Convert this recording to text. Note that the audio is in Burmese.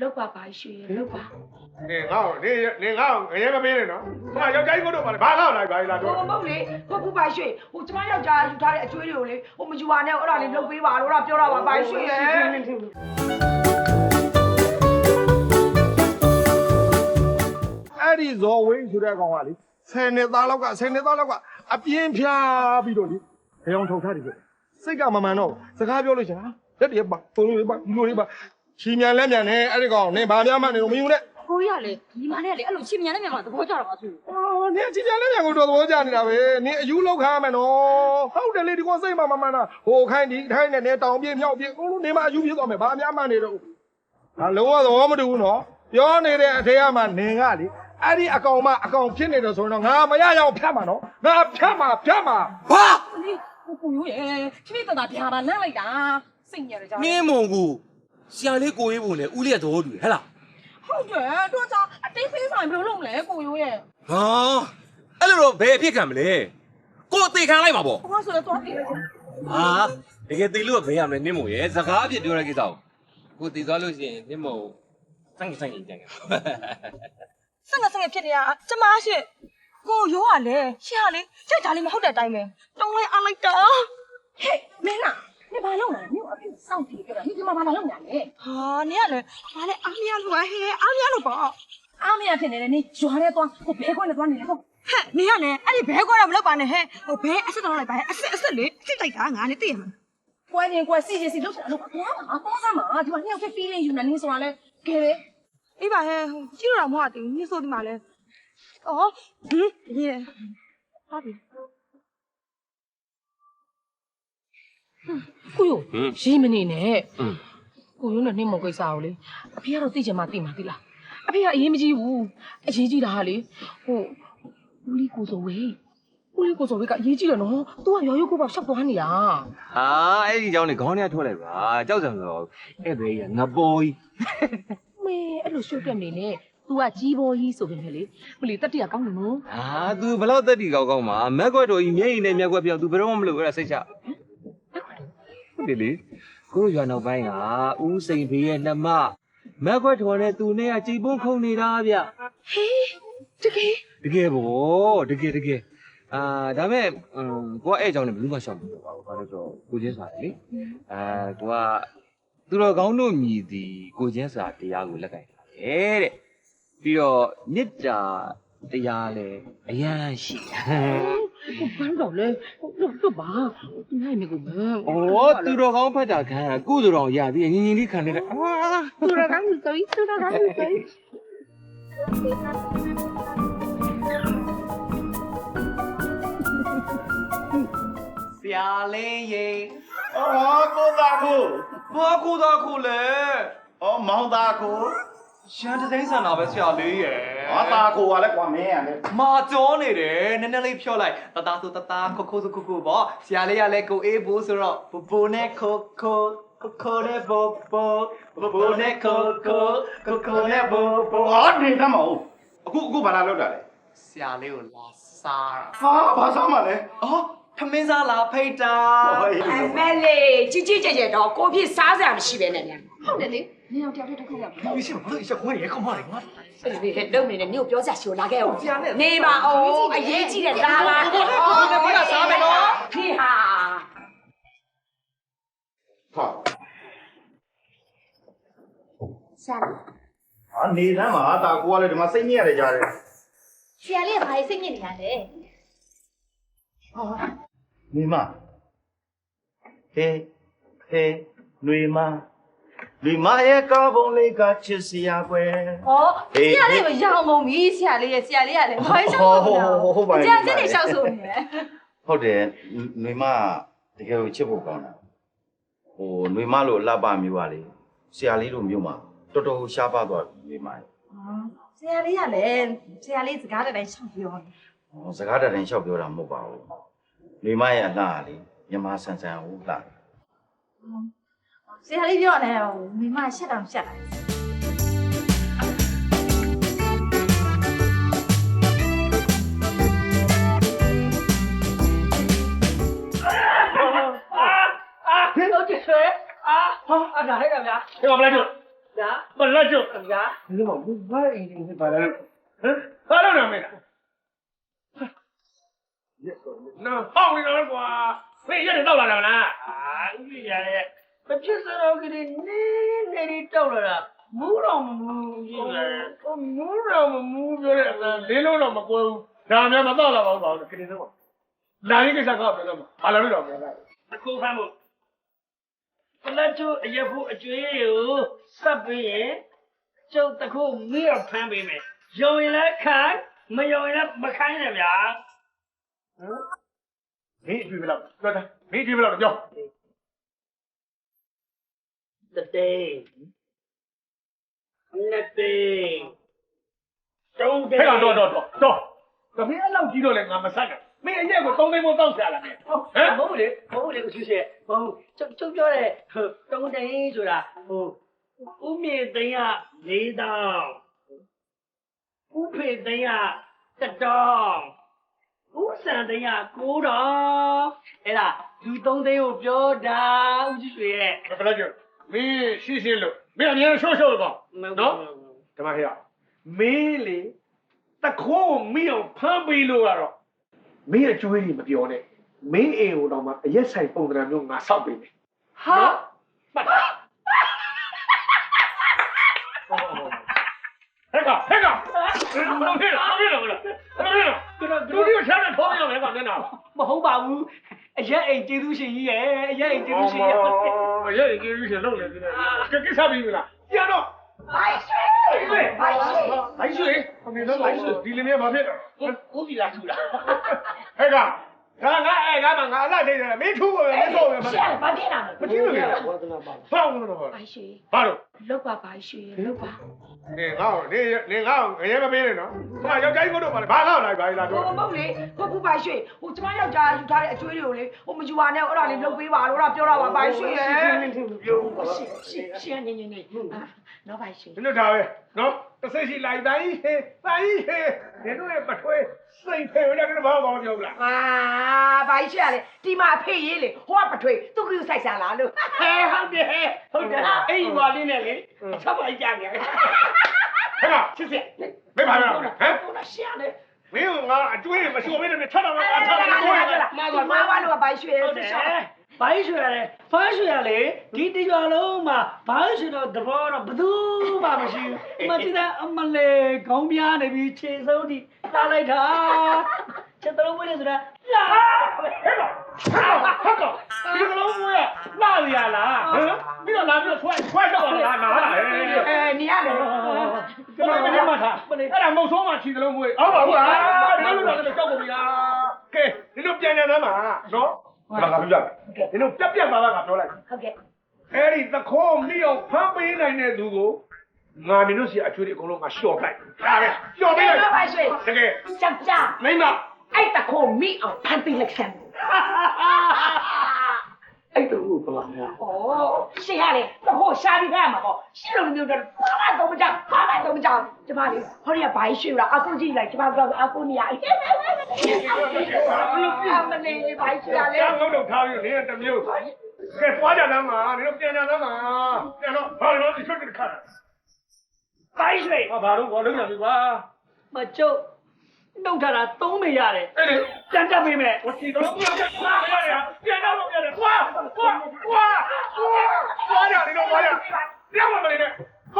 လောက်ပါပါရွှေလောက်ပါနေငါ့ကိုနေနေငါ့ကိုငရဲမပေးနဲ့နော်ဟိုယောက်ျားကြီးကိုတော့ပါလေဘာငါ့ကိုလိုက်ပါလားဟိုတော့မဟုတ်လေဟိုကူပါရွှေဟိုကျမယောက်ျားယူထားတဲ့အကျွေးတွေကိုလေဟိုမယူပါနဲ့အဲ့ဒါလေးလုတ်ပေးပါလို့အဲ့ဒါပြောတာပါပါရွှေရဲ့အဲ့ဒီဇော်ဝင်းဆိုတဲ့ကောင်ကလေဆယ်နှစ်သားလောက်ကဆယ်နှစ်သားလောက်ကအပြင်းဖြားပြီးတော့လေဘယ်အောင်ထုတ်ထားတယ်ဆိုစိတ်ကမမှန်တော့စကားပြောလို့ရှင်ဟာလက်တွေပါပုံလေးပါလူလေးပါ ချီမြန်လက်မြန်နဲ့အဲ့ဒီကောင်နေဘာများမှနေတော့မယူနဲ့ကိုရလေဒီမှာနဲ့လေအဲ့လိုချင်းမြန်နဲ့မြန်မှာသဘောကျတော့ပါသူအော်နေချီမြန်လက်မြန်ကိုတော့သဘောကျနေတာပဲနေအယူလောက်ခါမယ်နော်ဟုတ်တယ်လေဒီကောင်စိတ်မမှန်တာဟိုခိုင်းဒီထိုင်းနဲ့နေတောင်ပြေမြောက်ပြေအကုန်လုံးနေမှာအယူပြေသွားမယ်ဘာများမှနေတော့ဟာလုံးဝသဘောမတူဘူးနော်ပြောနေတဲ့အထေကမှနေကလေအဲ့ဒီအကောင်မအကောင်ဖြစ်နေတယ်ဆိုရင်တော့ငါမရရအောင်ဖြတ်မှာနော်ငါဖြတ်မှာဖြတ်မှာဘာလေကိုကိုရိုးရေဖြည်းဖြည်းတသာပြာပါလန့်လိုက်တာစိတ်ညစ်ရကြနင်းမုံကို ဆရာလေးကိုရေးပုံနဲ့ဦးလေးကသဘောတူတယ်ဟဲ့လားဟုတ်တယ်တော့ကြောင့်အတိတ်ဖေးဆိုင်ဘယ်လိုလုပ်မလဲကိုရိုးရေဟာအဲ့လိုတော့ဘယ်အဖြစ်ခံမလဲကိုအသေးခံလိုက်ပါပေါ့ဟောဆိုတော့သွားပြီဟာတကယ်သေးလို့ကဘယ်ရမလဲနင်းမုံရဲ့စကားအဖြစ်ပြောတဲ့ကိစ္စကိုကိုတည်သွားလို့ရှိရင်နင်းမုံစိုင်းစိုင်းကြည့်ကြတယ်ဆက်ငါဆက်ငါဖြစ်နေတာကျမရှိကိုရိုးရလေရှေ့ကလေကြိုက်တာလေးမဟုတ်တဲ့အတိုင်းပဲတုံးလိုက်အားလိုက်တာဟဲ့မင်းလားနေဘာလုပ်လဲနေအဖေ စောင့်ကြည့်ကြတာဒီမှာဘာလုပ်ညာလဲဟာနင်ကလေဘာလဲအားမရလို့ပါဟဲ့အားမရလို့ပါအားမရဖြစ်နေတယ်နေဂျွာထဲသွားဟိုဘဲခွန်းနဲ့သွားနေတယ်ဟုတ်ဟဲ့နင်ကလေအဲ့ဒီဘဲခေါ်တော့မလုပ်ပါနဲ့ဟဲ့ဟိုဘဲအဆက်တော့လိုက်ပါဟဲ့အဆက်အဆက်လေအဆက်တိုက်တာငါနဲ့သိရမှာကွဲနေကွဲစီစီစီလုပ်တာလို့ကွာအကောင်းစမ်းပါဒီမှာနှစ်ယောက်ဖြစ် feeling ယူနေနေဆိုတာလဲကဲလေအေးပါဟဲ့ဟိုကြည့်ရတာမဟုတ်ဘူးညဆိုဒီမှာလဲအော်ဟင်းရေဟာပြီ ကိုယိုဟင်ရီးမနေနဲ့ဟင် ကိုယိုနဲ့နှင်းမုံကိစ္စကိုလေအဖေကတော့သိချင်မှသိမှာသိလားအဖေကအရေးမကြီးဘူးအရေးကြီးတာကလေဟိုဦးလေးကိုစိုးဝေးဦးလေးကိုစိုးဝေးကအရေးကြီးတယ်နော်သူကရောရုပ်ကိုပါရှောက်သွားနေတာဟာအဲ့ဒီကြောင့်လေခေါင်းထဲကထွက်လိုက်ပါကြောက်ကြံဆိုတော့အဲ့ဘေးကငပေါ်ကြီးမေအဲ့လိုရှုပ်ပြက်နေနဲ့ तू ကကြီးပေါ်ကြီးဆိုပေမဲ့လေမလီတက်တရကောင်းတယ်နော်ဟာ तू ဘလောက်သက်တီကောင်းကောင်းမှာမက်ကွက်တော်ကြီးမျက်ရည်နဲ့မျက်ကွက်ပြောက် तू ဘယ်တော့မှမလုပ်ဘူးအဲ့ဒါစိတ်ချ ဟုတ်တယ်လေကိုတို့ရွာနောက်ပိုင်းကဦးစိန်ဖေးရဲ့နှမမက်ကွက်တော်နဲ့သူနဲ့ကကြည်ပွန်းခုန်နေတာဗျတကယ်တကယ်ဗောတကယ်တကယ်အာဒါမဲ့อืมကိုကအဲ့အကြောင်းနဲ့ဘယ်သူမှရှောက်မလို့ပါဘူးဘာလို့ဆိုတော့ကိုချင်းစာလေအာကိုကသူတော်ကောင်းတို့မြည်သည်ကိုချင်းစာတရားကိုလက်ကင်တာလေတဲ့ပြီးတော့မေတ္တာတရားလည်းအရန်ရှိတယ်ကိုဘာလို့တော့လဲ လွတ်လွတ်ပါသူနိုင်မြေကိုမ။အော်သူတော်ကောင်းဖတ်တာခံကုသိုလ်တော်ရပြီးငင်းငင်းလေးခံနေတာ။အာသူရကောင်းဆိုရင်သူရကောင်းဆိုရင်ဆရာလေးရေအော်ကိုသားကိုဘာကူသားခုလဲအော်မောင်သားကိုရှမ်းတသိန်းဆန်တာပဲဆရာလေးရေ အော်သားကိုကလည်းကွာမင်းရလေမာကြောနေတယ်နည်းနည်းလေးဖြော့လိုက်တသားဆိုတသားခိုခိုဆိုခိုခိုပေါ့ဆရာလေးကလည်းကိုအေးဘူးဆိုတော့ဘူဘူနဲ့ခိုခိုခိုခိုနဲ့ဘူဘူဘူဘူနဲ့ခိုခိုခိုခိုနဲ့ဘူဘူအော်နေတတ်မဟုတ်အခုအခုဘာလာလောက်တာလဲဆရာလေးကိုလာစားဟာဘာစားမှလဲအော် ထမင်းစားလားဖိတ်တာအမဲလေးကြီးကြီးကျယ်ကျယ်တော့ကိုဖြစ်စားစရာမရှိပဲနဲ့မြန်ဟုတ်တယ်လေနင်အောင်တယောက်တည်းတစ်ခုရောက်ဘာလို့ရှိမလို့ရက်ခွဲရဲကောင်းမလေးငါအဲ့ဒီလုံနေတယ်မြို့ပြောစရာရှိလို့လာခဲ့အောင်နေပါအောင်အရေးကြီးတယ်လာပါအော်ဒီကစားမယ်နော်ဖေဟာဟာဆရာဟာနေသမ်းပါတာကိုကလည်းဒီမှာစိတ်ညစ်ရတယ်ကြားတယ်ဆရာလေးကဘာကြီးစိတ်ညစ်နေရလဲဟာ မဟေးဟေးနှွေမဒီမရဲ့ကောင်းပုံလေးကချစ်စရာကွယ်ဟောဆရာလေးကိုရောင်းကုန်ပြီဆရာလေးရဲ့ဆရာလေးကလည်းဘာလို့ရှောက်ဆိုလဲဆရာစစ်နေရှောက်ဆိုနေတယ်ဟုတ်တယ်နှွေမတကယ်ကိုချစ်ဖို့ကောင်းတာဟိုနှွေမလို့လှပမျိုးပါလေဆရာလေးတို့မျိုးမှာတော်တော်ရှားပါသွားပြီနှွေမဆရာလေးကလည်းဆရာလေးစကားတိုင်းရှောက်ပြောတယ်ဟောစကားတရင်လျှောက်ပြောတာမဟုတ်ပါဘူး နှွေမရဲ့အလှကလေမြမဆန်ဆန်ဟုတ်လားဆရာလေးပြောတယ်မိမရှက်တောင်ရှက်တယ်ဟုတ်တယ်အာဟာဒါဟဲ့ကဗျာဟေးဘာလဲတို့ဗျာမလက်ကျုပ်ဗျာဒီမှာဘူးဘာအင်းကြီးဘာလဲဟမ်ဘာလို့လဲ မင်းနော်ဟောင်းနေတော့ကွာဖေးရက်တော့လာတာလားအာဥပ္ပရရဲ့မဖြစ်စတော့ကလေးနေနေလေးတောက်လာတာမူးတော့မမူးကြီးပဲမူးတော့မမူးပြောတဲ့အလားလေးလုံးတော့မကွဲဘူးဒါမှမတော့လာပါဘူးပါကလေးတော့လာရင်ကိစ္စကောက်ပြောတော့ဘာလာလို့တော့မလဲအခုဖမ်းဖို့ပလက်ကျအရက်ဖို့အကျွေးကိုစပ်ပြီးရင်ကျုပ်တခုမိရဖမ်းပေးမယ်ယုံရင်လည်းခိုင်းမယုံရင်လည်းမခိုင်းနဲ့ဗျာ ဟမ်မင်းအတွေ့ဘယ်လောက်ပြောတာမင်းအတွေ့ဘယ်လောက်ပြော the day နှစ်သိန်းတုံးတယ်ဟဲ့တော့တော့တော့တော့တမင်းအဲ့လောက်ကြီးတော့လဲငါမဆက်နဲ့မင်းအရက်ကိုသုံးသိန်းမို့တောက်ဆရာလားမင်းဟမ်မဟုတ်လေမဟုတ်လေကိုချူရှေမဟုတ်ကျုပ်ကျုပ်ပြောတဲ့ဟိုတုံးတိန်ဆိုတာဟိုဥမြေသိန်းက၄တောင်းဥဖေသိန်းကတစ်တောင်း ဥဆန်သိန်းက၉တောင်းအဲ့ဒါလူသုံးသိန်းကိုပြောတာဥချူရွှေရဲ့ဘယ်လိုကြောမင်းရှိရှိလို့မင်းအများရှော့ရှော့လို့ကောနော်ဓမ္မဟေ့မင်းလေတခိုးမင်းအောင်ဖမ်းပေးလို့ကတော့မင်းအကျွေးကြီးမပြောနဲ့မင်းအိမ်ကိုတော့မှအရက်ဆိုင်ပုံစံမျိုးငါစောက်ပေးမယ်ဟာဟဲ့ကဟဲ့ကမလုပ်နဲ့မလုပ်နဲ့မလု ပါဘူးအရက်အိမ်ကျေးဇူးရှင်ကြီးရဲ့အရက်အိမ်ကျေးဇူးရှင်ရဲ့ရဲ့ကြီးကြီးရှင်လုပ်နေတယ်ကိစ္စပြီးလားပြန်တော့ဘိုင်ရွှေဘိုင်းရွှေအမေတော့ဘိုင်းရွှေဒီလင်းနဲ့မဖြစ်တော့ကိုစီလာထူလာဟဲ့ကငါငါအဲငါမငါအလှထိတ်တယ်မင်းထူးပဲမင်းဆိုပဲမရှက်ဘာဖြစ်တာလဲမကြည့်လို့ရဘောင်းလို့တော့ဘာရွှေဘာလို့လောက်ပါဘာရွှေလောက်ပါ နေငါ့ကိုနေနေငါ့ကိုငရဲမပေးနဲ့နော်ဟိုယောက်ျားကြီးကိုတော့ပါလေဘာလောက်လိုက်ပါလားဟိုတော့မဟုတ်လေဟိုပူပါရွှေဟိုကျမယောက်ျားယူထားတဲ့အကျွေးတွေကိုလေဟိုမယူပါနဲ့အဲ့ဒါလေးလုပ်ပေးပါလို့တော့ပြောတာပါပါရွှေရဲ့ရှေ့ရှေ့ရှေ့နေနေနေနော်ဘာရွှေဒီလိုဒါပဲနော်တစ်စိတ်ရှိလိုက်တိုင်းဟေးတိုင်းဟေးဒီတို့ရဲ့ပထွေးစိတ်ဖယ်ရတဲ့ဘာမှမပြောဘူးလား အာဘာရွှေရလေဒီမှာအဖေရေးလေဟိုကပထွေးသူ့ကယူဆိုင်စားလားလို့ဟဲဟုတ်တယ်ဟုတ်တယ်အဲ့ဒီဝါလေးနဲ့လေအချက်ပါကြတယ်ဟဲ့ကချစ်စမင်းဘာလဲဟမ်ဟိုလာရှင်းတယ်မင်းငါအကျွေးမရှိဘဲနဲ့ထပ်တော့အဲ့အထဒါပ်ကတော့လည်းကိုယ်ပြောတာမာဝါလို့ဘာရွှေဟုတ်တဆိုယ်ရှော့ ဘိုင်းရွှေရတယ်ဖားရွှေရလေဒီတရွာလုံးမှာဘိုင်းရွှေတော့သဘောတော့ဘယ်သူမှမရှိဘူးမတိတဲ့အမလေးခေါင်းပြားနေပြီးခြေစုံးထိလာလိုက်တာချက်တလုံးဝဲနေဆိုတာလာဟဲ့ကဟဲ့ကဒီကလုံးမွေးလာရလားဟမ်ပြီးတော့လာပြီးတော့ဆွဲဆွဲတော့လာနာလာဟဲ့အဲနေရလေကျွန်တော်မင်းမထားအဲ့ဒါမုတ်ဆိုးမှခြေကလုံးမွေးအော်ပါဘူးလားဒီလိုတော့လည်းကြောက်ကုန်ပြီလားကဲဒီလိုပြန်ပြန်သားမှာနော် ဘာကပြောကြဒီလိုပြက်ပြက်သားသားကပြောလိုက်ဟုတ်ကဲ့အဲ့ဒီသခိုးမိအောင်ဖမ်းပေးနိုင်တဲ့သူကိုငါမင်းတို့စီအချွေးတွေအကုန်လုံးကလျှော့ပလိုက်ဒါပဲလျှော့ပေးလိုက်ဘာရွှေတကယ်ကြောက်ကြမိမအဲ့တခိုးမိအောင်ဖန်တီးလိုက်ဆမ်း အဲ့တူဘလားညာဩရှင်းရလေတခိုးရှာပြီးခိုင်းမှာပေါ့ရှင်းလို့မျိုးတော့ဘာမှတော့မကြောက်ဘာမှတော့မကြောက်ကျမလေးဟောဒီကဘာရွှေလားအခုကြည့်လိုက်ကျမကတော့အခုနေရအမလေးဘာရွှေရလဲကျောင်းလုံးတော့ထားပြီးနေတမျိုးကဲသွားကြသားမှာနေတော့ပြန်ကြသားမှာပြန်တော့ဘာလို့ဒီချက်တခါဘိုင်းရွှေဘာဘာလို့ဘာလို့ညာပြီကွာမကျုပ် နှုတ်ထားတာသုံးမေရတယ် အဲ့ဒီ ပြန်တက်ပေးမယ် 我记得我要干啥呀？别让我别的，哇哇哇哇！哇呀，你给我呀！别我们里面，哇！